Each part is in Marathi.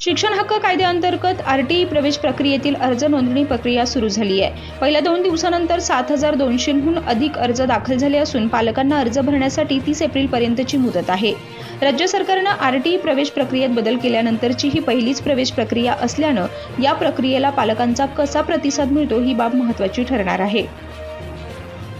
शिक्षण हक्क कायद्याअंतर्गत आरटीई प्रवेश प्रक्रियेतील अर्ज नोंदणी प्रक्रिया सुरू झाली आहे. पहिल्या दोन दिवसानंतर सात हजार दोनशेहून अधिक अर्ज दाखल झाले असून पालकांना अर्ज भरण्यासाठी तीस एप्रिलपर्यंतची मुदत आहे. राज्य सरकारनं आरटीई प्रवेश प्रक्रियेत बदल केल्यानंतरची ही पहिलीच प्रवेश प्रक्रिया असल्यानं या प्रक्रियेला पालकांचा कसा प्रतिसाद मिळतो ही बाब महत्त्वाची ठरणार आहे.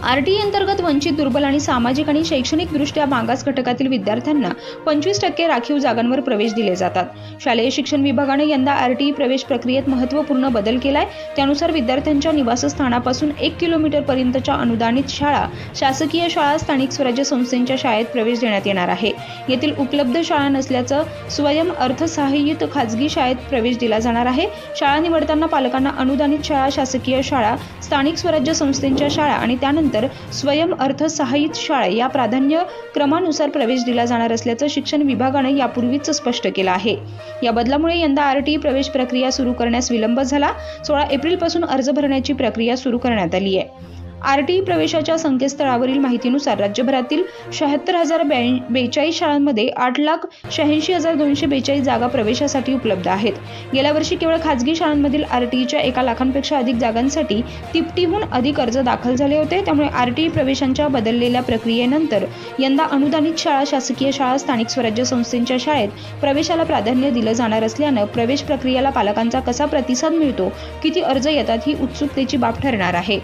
आरटीई अंतर्गत वंचित दुर्बल आणि सामाजिक आणि शैक्षणिकदृष्ट्या मागास घटकातील विद्यार्थ्यांना पंचवीस टक्के राखीव जागांवर प्रवेश दिले जातात. शालेय शिक्षण विभागाने यंदा आरटीई प्रवेश प्रक्रियेत महत्त्वपूर्ण बदल केलाय. त्यानुसार विद्यार्थ्यांच्या निवासस्थानापासून एक किलोमीटर पर्यंतच्या अनुदानित शाळा शासकीय शाळा स्थानिक स्वराज्य संस्थेच्या शाळेत प्रवेश देण्यात येणार आहे. येथील उपलब्ध शाळा नसल्याचं स्वयं अर्थसहाय्यित खाजगी शाळेत प्रवेश दिला जाणार आहे. शाळा निवडताना पालकांना अनुदानित शाळा शासकीय शाळा स्थानिक स्वराज्य संस्थेच्या शाळा आणि त्यानंतर स्वयं अर्थसहाय्यित शाळा या प्राधान्य क्रमानुसार प्रवेश दिला जाणार असल्याचं शिक्षण विभागानं यापूर्वीच स्पष्ट केलं आहे. या बदलामुळे यंदा आरटीई प्रवेश प्रक्रिया सुरू करण्यास विलंब झाला. सोळा एप्रिलपासून अर्ज भरण्याची प्रक्रिया सुरू करण्यात आली आहे. आरटीई प्रवेशाच्या संकेतस्थळावरील माहितीनुसार राज्यभरातील शहात्तर हजार बेचाळीस शाळांमध्ये आठ लाख शहाऐंशी हजार दोनशे बेचाळीस जागा प्रवेशासाठी उपलब्ध आहेत. गेल्या वर्षी केवळ खाजगी शाळांमधील आरटीईच्या एका लाखांपेक्षा अधिक जागांसाठी तिपटीहून अधिक अर्ज दाखल झाले होते. त्यामुळे आरटीई प्रवेशांच्या बदललेल्या प्रक्रियेनंतर यंदा अनुदानित शाळा शासकीय शाळा स्थानिक स्वराज्य संस्थेच्या शाळेत प्रवेशाला प्राधान्य दिलं जाणार असल्यानं प्रवेश प्रक्रियेला पालकांचा कसा प्रतिसाद मिळतो किती अर्ज येतात ही उत्सुकतेची बाब ठरणार आहे.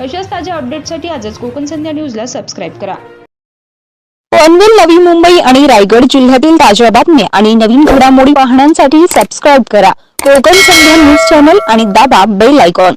अशाच ताज्या अपडेटसाठी आजच कोकण संध्या न्यूजला सबस्क्राईब करा. पनवेल नवी मुंबई आणि रायगड जिल्ह्यातील ताज्या बातम्या आणि नवीन घडामोडी वाहनांसाठी सबस्क्राईब करा. कोकण संध्या न्यूज चॅनल आणि दाबा बेल आयकॉन